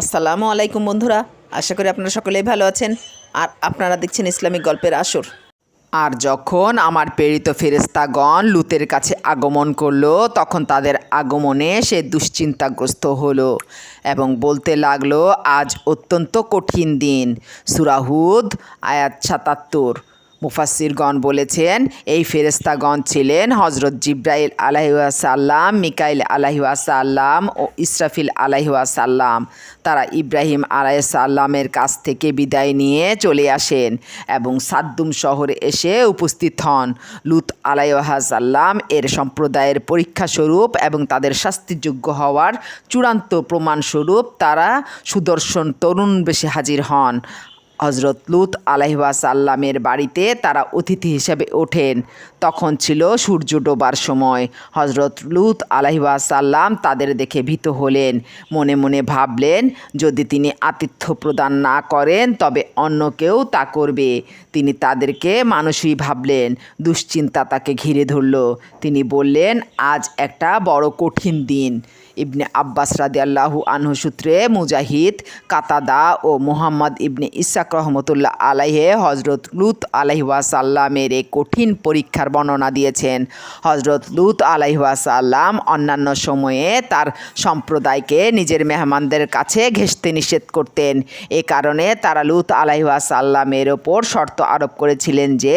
আসসালামু আলাইকুম বন্ধুরা, আশা করি আপনারা সকলেই ভালো আছেন। আর আপনারা দেখছেন ইসলামিক গল্পের আসর। আর যখন আমার প্রেরিত ফেরেস্তাগণ লুতের কাছে আগমন করল, তখন তাদের আগমনে সে দুশ্চিন্তাগ্রস্ত হলো এবং বলতে লাগল, আজ অত্যন্ত কঠিন দিন। সুরাহুদ আয়াত সাতাত্তর। মুফাসিরগণ বলেছেন, এই ফেরেস্তাগণ ছিলেন হজরত জিব্রাইল আলাহিসাল্লাম মিকাইল আলাহিসাল্লাম ও ইসরাফিল আলাহিসাল্লাম তারা ইব্রাহিম আলাইসাল্লামের কাছ থেকে বিদায় নিয়ে চলে আসেন এবং সাদ্দুম শহরে এসে উপস্থিত হন। লুত আলাইসাল্লাম এর সম্প্রদায়ের পরীক্ষাস্বরূপ এবং তাদের শাস্তিযোগ্য হওয়ার চূড়ান্ত প্রমাণস্বরূপ তারা সুদর্শন তরুণ বেশে হাজির হন। হজরত লুত আলাইসাল্লামের বাড়িতে তারা অতিথি হিসেবে ওঠেন। তখন ছিল সূর্য ডোবার সময়। হজরত লুত আলাইসাল্লাম তাদের দেখে ভীত হলেন। মনে মনে ভাবলেন, যদি তিনি আতিথ্য প্রদান না করেন, তবে অন্য কেউ তা করবে। তিনি তাদেরকে মানুষই ভাবলেন, দুশ্চিন্তা তাকে ঘিরে ধরল। তিনি বললেন, আজ একটা বড় কঠিন দিন। ইবনে আব্বাস রাদিয়াল্লাহু আনহু সূত্রে মুজাহিদ, কাতাদা ও মোহাম্মদ ইবনে ইসাক রহমতুল্লাহ আলাইহে হজরত লুত আলাইহাসাল্লামের এই কঠিন পরীক্ষার বর্ণনা দিয়েছেন। হজরত লুত আলাইহাসাল্লাম অন্যান্য সময়ে তার সম্প্রদায়কে নিজের মেহমানদের কাছে ঘেঁষতে নিষেধ করতেন। এ কারণে তারা লুত আলাইহাসাল্লামের ওপর শর্ত আরোপ করেছিলেন যে,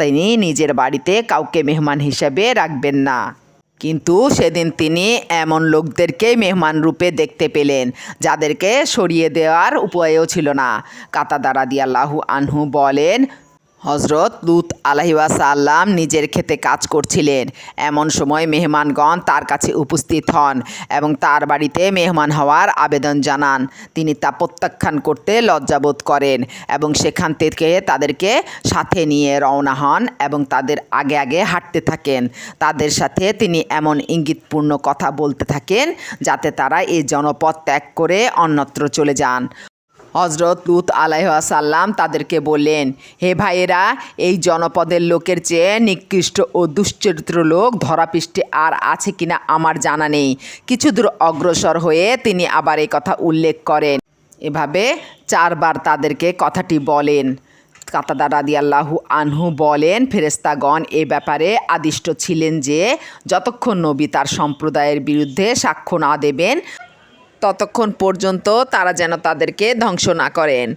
তিনি নিজের বাড়িতে কাউকে মেহমান হিসেবে রাখবেন না। কিন্তু সেদিন তিনি এমন লোকদেরকে মেহমান রূপে দেখতে পেলেন, যাদেরকে সরিয়ে দেওয়ার উপায়ও ছিল না। কাতাদারা দিয়াল্লাহু আনহু বলেন হজরত লুত আলাহিসাল্লাম নিজের ক্ষেতে কাজ করছিলেন। এমন সময় মেহমানগণ তার কাছে উপস্থিত হন এবং তার বাড়িতে মেহমান হওয়ার আবেদন জানান। তিনি তা প্রত্যাখ্যান করতে লজ্জাবোধ করেন এবং সেখান থেকে তাদেরকে সাথে নিয়ে রওনা হন এবং তাদের আগে আগে হাঁটতে থাকেন। তাদের সাথে তিনি এমন ইঙ্গিতপূর্ণ কথা বলতে থাকেন যাতে তারা এই জনপদ ত্যাগ করে অন্যত্র চলে যান। হজরত লুত আলাইসাল্লাম তাদেরকে বললেন, হে ভাইয়েরা, এই জনপদের লোকের চেয়ে নিকৃষ্ট ও দুশ্চরিত্র লোক ধরাপৃষ্ঠে আর আছে কিনা আমার জানা নেই। কিছু দূর অগ্রসর হয়ে তিনি আবার এই কথা উল্লেখ করেন। এভাবে চারবার তাদেরকে কথাটি বলেন। কাতাদা রাদিয়াল্লাহু আনহু বলেন ফেরেস্তাগণ এ ব্যাপারে আদিষ্ট ছিলেন যে যতক্ষণ নবী তার সম্প্রদায়ের বিরুদ্ধে সাক্ষ্য না দেবেন ততক্ষণ পর্যন্ত তারা যেন তাদেরকে ধ্বংস না করেন।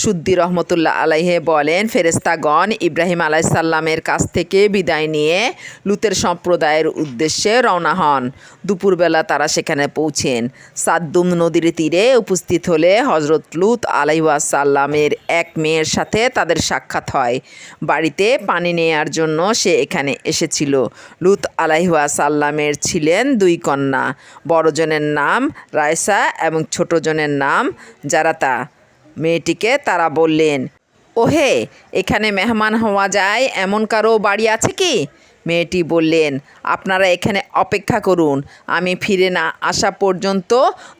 সুদ্দি রহমতুল্লাহ আলাইহে বলেন ফেরেস্তাগণ ইব্রাহিম আলাইসাল্লামের কাছ থেকে বিদায় নিয়ে লুতের সম্প্রদায়ের উদ্দেশ্যে রওনা হন। দুপুরবেলা তারা সেখানে পৌঁছেন। সাদ্দুম নদীর তীরে উপস্থিত হলে হজরত লুত আলাইসাল্লামের এক মেয়ের সাথে তাদের সাক্ষাৎ হয়। বাড়িতে পানি নেয়ার জন্য সে এখানে এসেছিল। লুত আলাইসাল্লামের ছিলেন দুই কন্যা। বড়জনের নাম রায়সা এবং ছোটজনের নাম জারাতা। মেয়েটিকে তারা বললেন, ওহে, এখানে মেহমান হওয়া যায়, এমন কারও বাড়ি আছে কি? মেয়েটি বললেন, আপনারা এখানে অপেক্ষা করুন, আমি ফিরে না আসা পর্যন্ত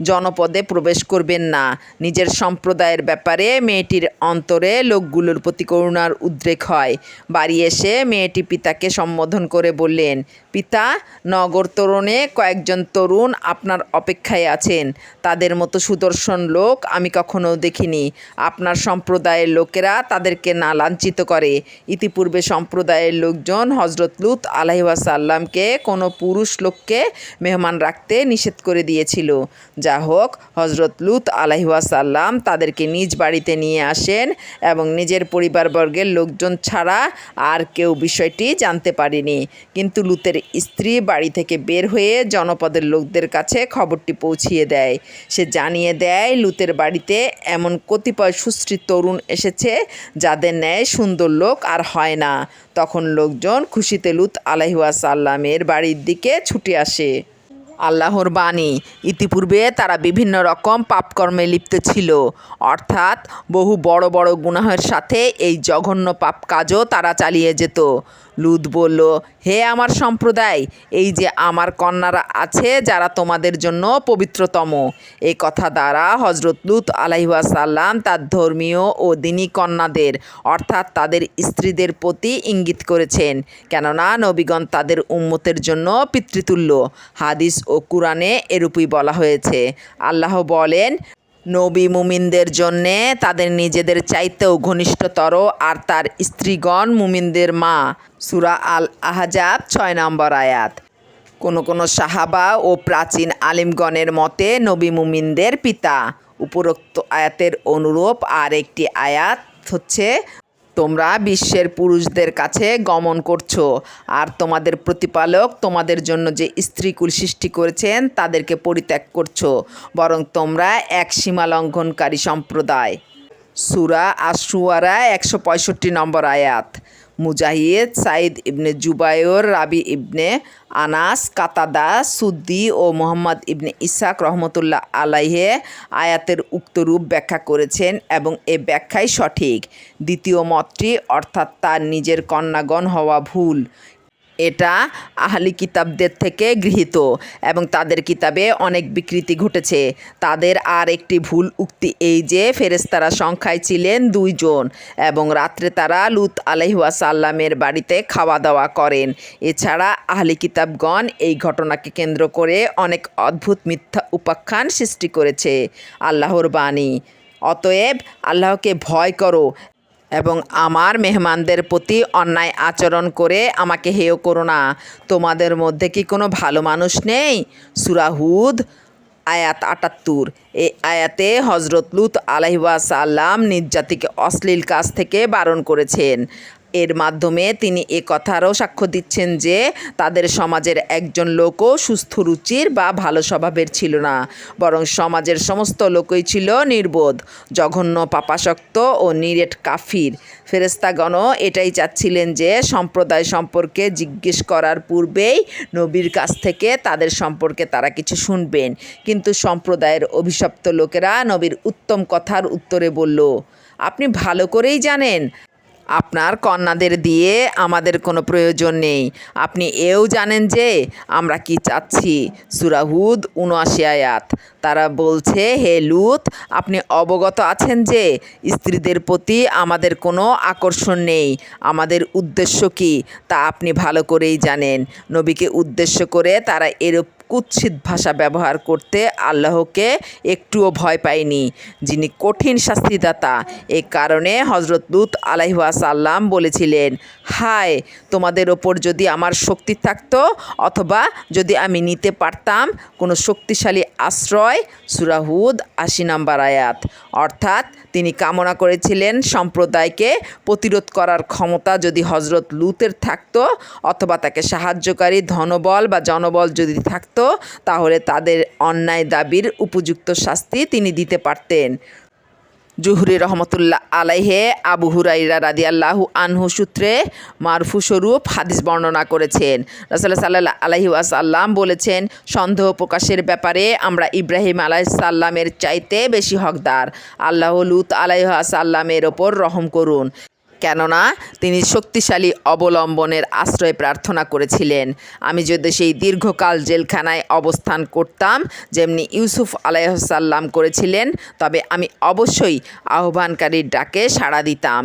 জনপদে প্রবেশ করবেন না। নিজের সম্প্রদায়ের ব্যাপারে মেয়েটির অন্তরে লোকগুলোর প্রতি করুণার উদ্রেক হয়। বাড়ি এসে মেয়েটি পিতাকে সম্বোধন করে বললেন পিতা, নগর তরুণে কয়েকজন তরুণ আপনার অপেক্ষায় আছেন। তাদের মতো সুদর্শন লোক আমি কখনো দেখিনি। আপনার সম্প্রদায়ের লোকেরা তাদেরকে না লাঞ্ছিত করে। ইতিপূর্বে সম্প্রদায়ের লোকজন হজরত লুত আলাইসাল্লামকে কোনো পুরুষ লোককে মেহমান রাখতে নিষেধ করে দিয়েছিল। যা হোক হজরত লুত আলাইসাল্লাম তাদেরকে নিজ বাড়িতে নিয়ে আসেন এবং নিজের পরিবারবর্গের লোকজন ছাড়া আর কেউ বিষয়টি জানতে পারেনি। কিন্তু লুতের স্ত্রী বাড়ি থেকে বের হয়ে জনপদের লোকদের কাছে খবরটি পৌঁছিয়ে দেয়। সে জানিয়ে দেয়, লুতের বাড়িতে এমন কতিপয় সুশ্রী তরুণ এসেছে যাদের ন্যায় সুন্দর লোক আর হয় না। তখন লোকজন খুশিতে লুত আলাইসাল্লামের বাড়ির দিকে ছুটে আসে। আল্লাহর বাণী। ইতিপূর্বে তারা বিভিন্ন রকম পাপকর্মে লিপ্ত ছিল। অর্থাৎ বহু বড় বড় গুনাহের সাথে এই জঘন্য পাপ কাজও তারা চালিয়ে যেত। লুত বলল, হে আমার সম্প্রদায়, এই যে আমার কন্যারা আছে যারা তোমাদের জন্য পবিত্রতম। এই কথা দ্বারা হজরত লুত আলাইসাল্লাম তার ধর্মীয় ও দিনী কন্যাদের, অর্থাৎ তাদের স্ত্রীদের প্রতি ইঙ্গিত করেছেন। কেননা নবীগণ তাদের উম্মতের জন্য পিতৃতুল্য। হাদিস ও কুরআনে এরূপই বলা হয়েছে। আল্লাহ বলেন নবী মুমিনদের জন্যে তাদের নিজেদের চাইতেও ঘনিষ্ঠতর আর তার স্ত্রীগণ মুমিনদের মা। সুরা আল আহজাব ছয় নম্বর আয়াত। কোনো কোনো সাহাবা ও প্রাচীন আলিমগণের মতে নবী মুমিনদের পিতা। উপরোক্ত আয়াতের অনুরূপ আর একটি আয়াত হচ্ছে তোমরা বিশ্বের পুরুষদের কাছে গমন করছ। আর তোমাদের প্রতিপালক তোমাদের জন্য যে স্ত্রীকুল সৃষ্টি করেছেন, তাদেরকে পরিত্যাগ করছ। বরং তোমরা এক সীমা লঙ্ঘনকারী সম্প্রদায়। সুরা আশুয়ারা একশো পঁয়ষট্টি নম্বর আয়াত। মুজাহিদ সাইদ ইবনে জুবায়র, রাবি ইবনে আনাস, কাতাদা, সুদ্দি ও মোহাম্মদ ইবনে ইসাক রহমতুল্লাহ আলাইহে আয়াতের উক্ত রূপ ব্যাখ্যা করেছেন এবং এ ব্যাখ্যাই সঠিক। দ্বিতীয় মতটি, অর্থাৎ তার নিজের কন্যাগণ হওয়া ভুল। এটা আহলি কিতাবদের থেকে গৃহীত এবং তাদের কিতাবে অনেক বিকৃতি ঘটেছে। তাদের আর একটি ভুল উক্তি এই যে ফেরেস্তারা সংখ্যায় ছিলেন দুইজন এবং রাত্রে তারা লুত আলহিহাসাল্লামের বাড়িতে খাওয়া দাওয়া করেন। এছাড়া আহলি কিতাবগণ এই ঘটনাকে কেন্দ্র করে অনেক অদ্ভুত মিথ্যা উপাখ্যান সৃষ্টি করেছে আল্লাহর বাণী। অতএব আল্লাহকে ভয় করো এবং আমার মেহমানদের প্রতি অন্যায় আচরণ করে আমাকে হেয় করো না। তোমাদের মধ্যে কি কোনো ভালো মানুষ নেই? সুরাহুদ আয়াত আটাত্তর। এই আয়াতে হজরত লুত সাল্লাম নির্যাতিকে অশ্লীল কাজ থেকে বারণ করেছেন। এর মাধ্যমে তিনি এ কথারও সাক্ষ্য দিচ্ছেন যে তাদের সমাজের একজন লোকও সুস্থ রুচির বা ভালো স্বভাবের ছিল না, বরং সমাজের সমস্ত লোকই ছিল নির্বোধ, জঘন্য, পাপাসক্ত ও নিরেট কাফির। ফেরেস্তাগণও এটাই চাচ্ছিলেন যে সম্প্রদায় সম্পর্কে জিজ্ঞেস করার পূর্বেই নবীর কাছ থেকে তাদের সম্পর্কে তারা কিছু শুনবেন। কিন্তু সম্প্রদায়ের অভিশপ্ত লোকেরা নবীর উত্তম কথার উত্তরে বলল, আপনি ভালো করেই জানেন আপনার কন্যাদের দিয়ে আমাদের কোনো প্রয়োজন নেই। আপনি এও জানেন যে আমরা কি চাচ্ছি। সুরাহুদ উনআশি আয়াত। তারা বলছে, হে লুত, আপনি অবগত আছেন যে স্ত্রীদের প্রতি আমাদের কোনো আকর্ষণ নেই। আমাদের উদ্দেশ্য কি? তা আপনি ভালো করেই জানেন। নবীকে উদ্দেশ্য করে তারা এরূপ কুৎসিত ভাষা ব্যবহার করতে আল্লাহকে একটুও ভয় পায়নি, যিনি কঠিন শাস্তিদাতা। এ কারণে হজরত লুত আলাইহাসাল্লাম বলেছিলেন, হায়, তোমাদের ওপর যদি আমার শক্তি থাকতো, অথবা যদি আমি নিতে পারতাম কোনো শক্তিশালী আশ্রয় সুরাহুদ আশি নাম্বার আয়াত। অর্থাৎ তিনি কামনা করেছিলেন সম্প্রদায়কে প্রতিরোধ করার ক্ষমতা যদি হজরত লুতের থাকতো, অথবা তাকে সাহায্যকারী ধনবল বা জনবল যদি থাকতো তাহলে তাদের অন্যায় দাবির উপযুক্ত শাস্তি তিনি দিতে পারতেন। জুহরি রহমতুল্লাহ আলাইহে আবু হুরাইরা রাদি আল্লাহু আনহু সূত্রে মারফু স্বরূপ হাদিস বর্ণনা করেছেন। রসল্লাহ সাল্লাহ আলাহি আসাল্লাম বলেছেন, সন্দেহ প্রকাশের ব্যাপারে আমরা ইব্রাহিম আলাইসাল্লামের চাইতে বেশি হকদার। আল্লাহ লুত আলাইসাল্লামের ওপর রহম করুন। কেননা তিনি শক্তিশালী অবলম্বনের আশ্রয় প্রার্থনা করেছিলেন। আমি যদি সেই দীর্ঘকাল জেলখানায় অবস্থান করতাম, যেমনি ইউসুফ আলাইসাল্লাম করেছিলেন, তবে আমি অবশ্যই আহ্বানকারীর ডাকে সাড়া দিতাম।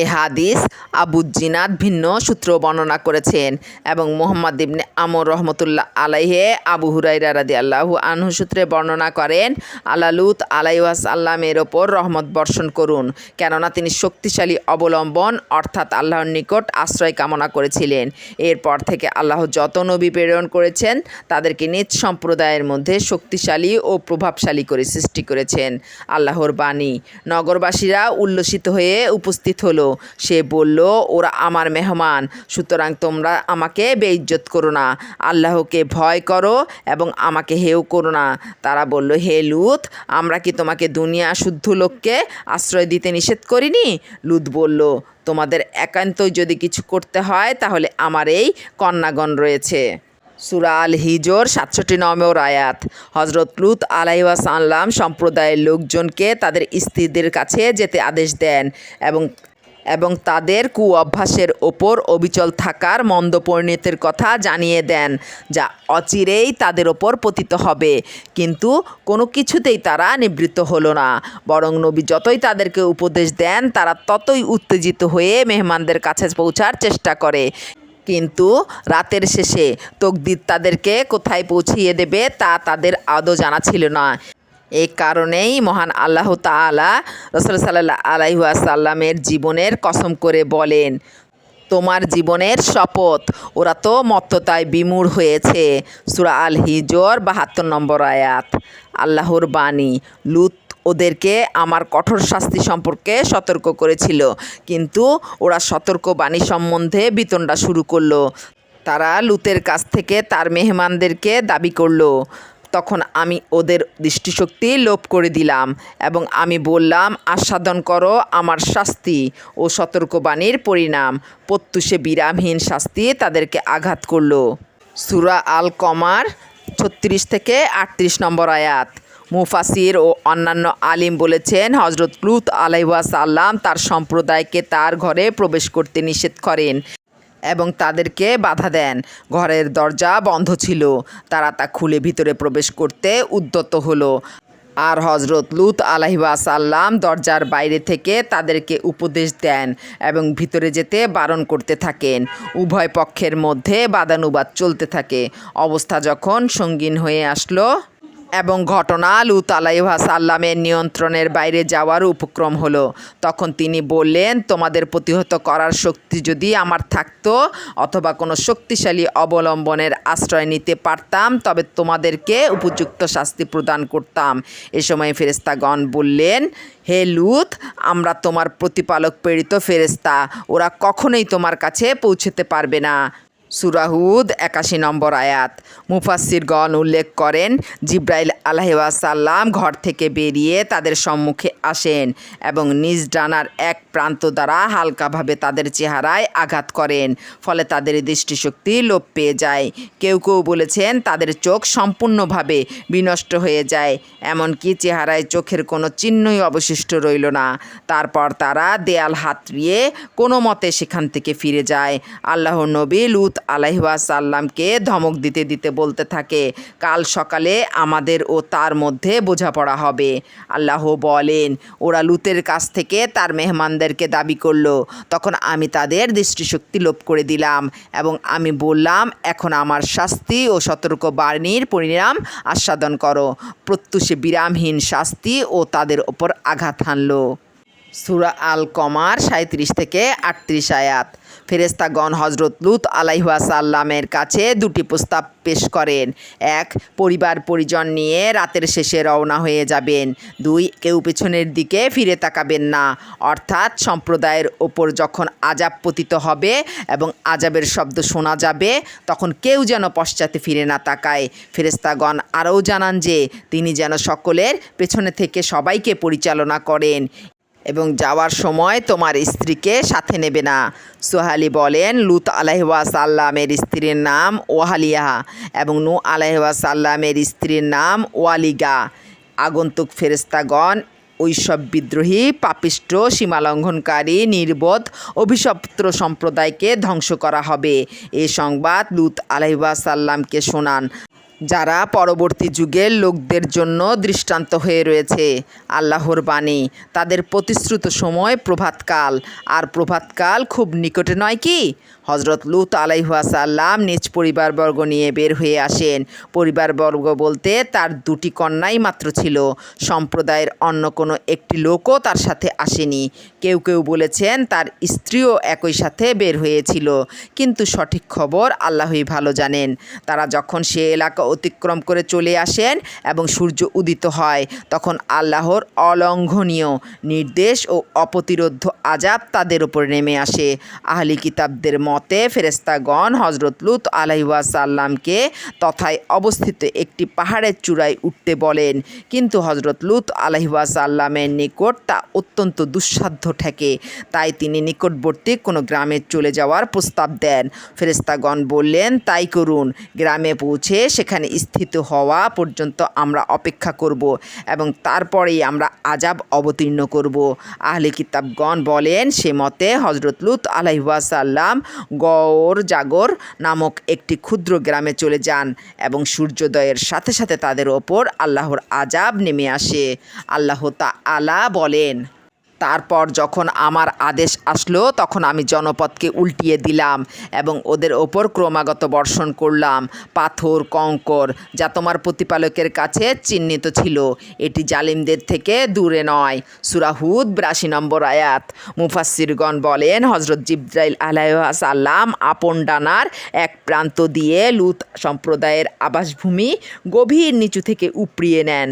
এ হাদিস আবু জিনাদ ভিন্ন সূত্র বর্ণনা করেছেন এবং মোহাম্মদ ইবনে আমর রহমতুল্লাহ আলাইহে আবু হুরাইরা রাদি আল্লাহু আনহু সূত্রে বর্ণনা করেন আলালুত আলাইহাস আল্লামের ওপর রহমত বর্ষণ করুন, কেননা তিনি শক্তিশালী অবলম্বন অর্থাৎ আল্লাহর নিকট আশ্রয় কামনা করেছিলেন। এরপর থেকে আল্লাহ যত নবী প্রেরণ করেছেন, তাদেরকে নিজ সম্প্রদায়ের মধ্যে শক্তিশালী ও প্রভাবশালী করে সৃষ্টি করেছেন। আল্লাহর বাণী, নগরবাসীরা উল্লসিত হয়ে উপস্থিত হলো। সে বলল, ওরা আমার মেহমান, সুতরাং তোমরা আমাকে বেইজ্জত করো না। আল্লাহকে ভয় করো এবং আমাকে হেও করো না। তারা বলল, হে লুত, আমরা কি তোমাকে দুনিয়া শুদ্ধ লোককে আশ্রয় দিতে নিষেধ করিনি? লুত বলল, তোমাদের একান্তই যদি কিছু করতে হয়, তাহলে আমার এই কন্যাগণ রয়েছে। সুরা আল হিজর সাতষট্টি নম্বর আয়াত। হজরত লুত আলাইসাল্লাম সম্প্রদায়ের লোকজনকে তাদের স্ত্রীদের কাছে যেতে আদেশ দেন এবং এবং তাদের কু অভ্যাসের ওপর অবিচল থাকার মন্দ পরিণতির কথা জানিয়ে দেন, যা অচিরেই তাদের ওপর পতিত হবে। কিন্তু কোনো কিছুতেই তারা নিবৃত্ত হলো না। বরং নবী যতই তাদেরকে উপদেশ দেন, তারা ততই উত্তেজিত হয়ে মেহমানদের কাছে পৌঁছার চেষ্টা করে। কিন্তু রাতের শেষে তকদির তাদেরকে কোথায় পৌঁছিয়ে দেবে তা তাদের আদৌ জানা ছিল না। এই কারণেই মহান আল্লাহ তাআলা রসুল সাল্লাহ আলাইহাসাল্লামের জীবনের কসম করে বলেন, তোমার জীবনের শপথ, ওরা তো মত্ততায় বিমূঢ় হয়েছে। সুরা আল হিজর বাহাত্তর নম্বর আয়াত। আল্লাহর বাণী, লুত ওদেরকে আমার কঠোর শাস্তি সম্পর্কে সতর্ক করেছিল, কিন্তু ওরা সতর্ক বাণী সম্বন্ধে বিতণ্ডা শুরু করল। তারা লুতের কাছ থেকে তার মেহমানদেরকে দাবি করল তখন আমি ওদের দৃষ্টিশক্তি লোপ করে দিলাম এবং আমি বললাম, আস্বাদন করো আমার শাস্তি ও সতর্কবাণীর পরিণাম। প্রত্যুষে বিরামহীন শাস্তি তাদেরকে আঘাত করল। সুরা আল কমার ছত্রিশ থেকে আটত্রিশ নম্বর আয়াত। মুফাসির ও অন্যান্য আলিম বলেছেন হজরত লুত আলাইসাল্লাম তার সম্প্রদায়কে তার ঘরে প্রবেশ করতে নিষেধ করেন। এবং তাদেরকে বাধা দেন। ঘরের দরজা বন্ধ ছিল। তারা তা খুলে ভিতরে প্রবেশ করতে উদ্যত হলো। আর হজরত লুত আলাহিবাসাল্লাম দরজার বাইরে থেকে তাদেরকে উপদেশ দেন এবং ভিতরে যেতে বারণ করতে থাকেন। উভয় পক্ষের মধ্যে বাদানুবাদ চলতে থাকে। অবস্থা যখন সঙ্গীন হয়ে আসলো এবং ঘটনা লুত আলাইহাসাল্লামের নিয়ন্ত্রণের বাইরে যাওয়ার উপক্রম হলো। তখন তিনি বললেন, তোমাদের প্রতিহত করার শক্তি যদি আমার থাকতো অথবা কোনো শক্তিশালী অবলম্বনের আশ্রয় নিতে পারতাম, তবে তোমাদেরকে উপযুক্ত শাস্তি প্রদান করতাম। এ সময় ফেরেস্তাগণ বললেন, হে লুত, আমরা তোমার প্রতিপালক প্রেরিত ফেরেস্তা ওরা কখনোই তোমার কাছে পৌঁছতে পারবে না। সুরাহুদ একাশি নম্বর আয়াত। মুফাসিরগণ উল্লেখ করেন, জিব্রাইল আলহাসাল্লাম ঘর থেকে বেরিয়ে তাদের সম্মুখে আসেন এবং নিজ ডানার এক প্রান্ত দ্বারা হালকাভাবে তাদের চেহারায় আঘাত করেন, ফলে তাদের দৃষ্টিশক্তি লোপ পেয়ে যায়। কেউ কেউ বলেছেন, তাদের চোখ সম্পূর্ণভাবে বিনষ্ট হয়ে যায়, এমনকি চেহারায় চোখের কোনো চিহ্নই অবশিষ্ট রইল না। তারপর তারা দেয়াল হাতড়িয়ে কোনো মতে সেখান থেকে ফিরে যায়। আল্লাহ নবী লুত আলাইহাসাল্লামকে ধমক দিতে দিতে বলতে থাকে, কাল সকালে আমাদের ও তার মধ্যে বোঝাপড়া হবে। আল্লাহ বলেন, ওরা লুতের কাছ থেকে তার মেহমানদেরকে দাবি করল, তখন আমি তাদের দৃষ্টিশক্তি লোপ করে দিলাম এবং আমি বললাম, এখন আমার শাস্তি ও সতর্ক বাণীর পরিণাম আস্বাদন করো। প্রত্যুষে বিরামহীন শাস্তি ও তাদের ওপর আঘাত হানল। সুরা আল কমার সাঁত্রিশ থেকে আটত্রিশ আয়াত। ফেরেস্তাগণ হজরত লুত আলাইহাসাল্লামের কাছে দুটি প্রস্তাব পেশ করেন। এক, পরিবার পরিজন নিয়ে রাতের শেষে রওনা হয়ে যাবেন। দুই, কেউ পেছনের দিকে ফিরে তাকাবেন না। অর্থাৎ সম্প্রদায়ের ওপর যখন আজাব পতিত হবে এবং আজাবের শব্দ শোনা যাবে, তখন কেউ যেন পশ্চাতে ফিরে না তাকায়। ফেরেস্তাগণ আরও জানান যে, তিনি যেন সকলের পেছনে থেকে সবাইকে পরিচালনা করেন। এবং যাওয়ার সময় তোমার স্ত্রীকে সাথে নেবে না। সোহালি বলেন, লুত আলাইহাসাল্লামের স্ত্রীর নাম ওয়াহালিয়া এবং নু আলাইহাসাল্লামের স্ত্রীর নাম ওয়ালিগা। আগন্তুক ফেরেস্তাগণ ওইসব বিদ্রোহী, পাপিষ্ট, সীমালঙ্ঘনকারী, নির্বোধ, অভিশপ্ত সম্প্রদায়কে ধ্বংস করা হবে। এ সংবাদ লুত আলাইহাসাল্লামকে শোনান। যারা পরবর্তী যুগের লোকদের জন্য দৃষ্টান্ত হয়ে রয়েছে। আল্লাহর বাণী, তাদের প্রতিশ্রুত সময় প্রভাতকাল। আর প্রভাতকাল খুব নিকটে নয় কি? হজরত লুত আলাইহাসাল্লাম নিজ পরিবারবর্গ নিয়ে বের হয়ে আসেন। পরিবারবর্গ বলতে তার দুটি কন্যাই মাত্র ছিল। সম্প্রদায়ের অন্য কোনো একটি লোকও তার সাথে আসেনি। কেউ কেউ বলেছেন তার স্ত্রীও একই সাথে বের হয়েছিল। কিন্তু সঠিক খবর আল্লাহই ভালো জানেন। তারা যখন সে এলাকা অতিক্রম করে চলে আসেন এবং সূর্য উদিত হয়, তখন আল্লাহর অলঙ্ঘনীয় নির্দেশ ও অপ্রতিরোধ্য আজাব তাদের উপর নেমে আসে। আহলি কিতাবদের মতে ফেরেস্তাগণ হজরত লুত আলাইসাল্লামকে তথায় অবস্থিত একটি পাহাড়ের চূড়ায় উঠতে বলেন। কিন্তু হজরত লুত আলাইসাল্লামের নিকট তা অত্যন্ত দুঃসাধ্য ঠেকে। তাই তিনি নিকটবর্তী কোনো গ্রামে চলে যাওয়ার প্রস্তাব দেন। ফেরেস্তাগণ বললেন, তাই করুন। গ্রামে পৌঁছে সেখানে স্থিত হওয়া পর্যন্ত আমরা অপেক্ষা করব এবং তারপরেই আমরা আজাব অবতীর্ণ করব। আহলে কিতাবগণ বলেন, সে মতে হজরত লুত আলাইসাল্লাম গওর জাগর নামক একটি ক্ষুদ্র গ্রামে চলে যান এবং সূর্যোদয়ের সাথে সাথে তাদের ওপর আল্লাহর আজাব নেমে আসে। আল্লাহ তা আলা বলেন তারপর যখন আমার আদেশ আসলো, তখন আমি জনপদকে উল্টিয়ে দিলাম এবং ওদের ওপর ক্রমাগত বর্ষণ করলাম। পাথর, কঙ্কর, যা তোমার প্রতিপালকের কাছে চিহ্নিত ছিল, এটি জালিমদের থেকে দূরে নয়। সুরাহুদ বিরাশি নম্বর আয়াত। মুফাসিরগণ বলেন হজরত জিব্রাইল আলাইসাল্লাম আপন ডানার এক প্রান্ত দিয়ে লুত সম্প্রদায়ের আবাসভূমি গভীর নিচু থেকে উপড়িয়ে নেন।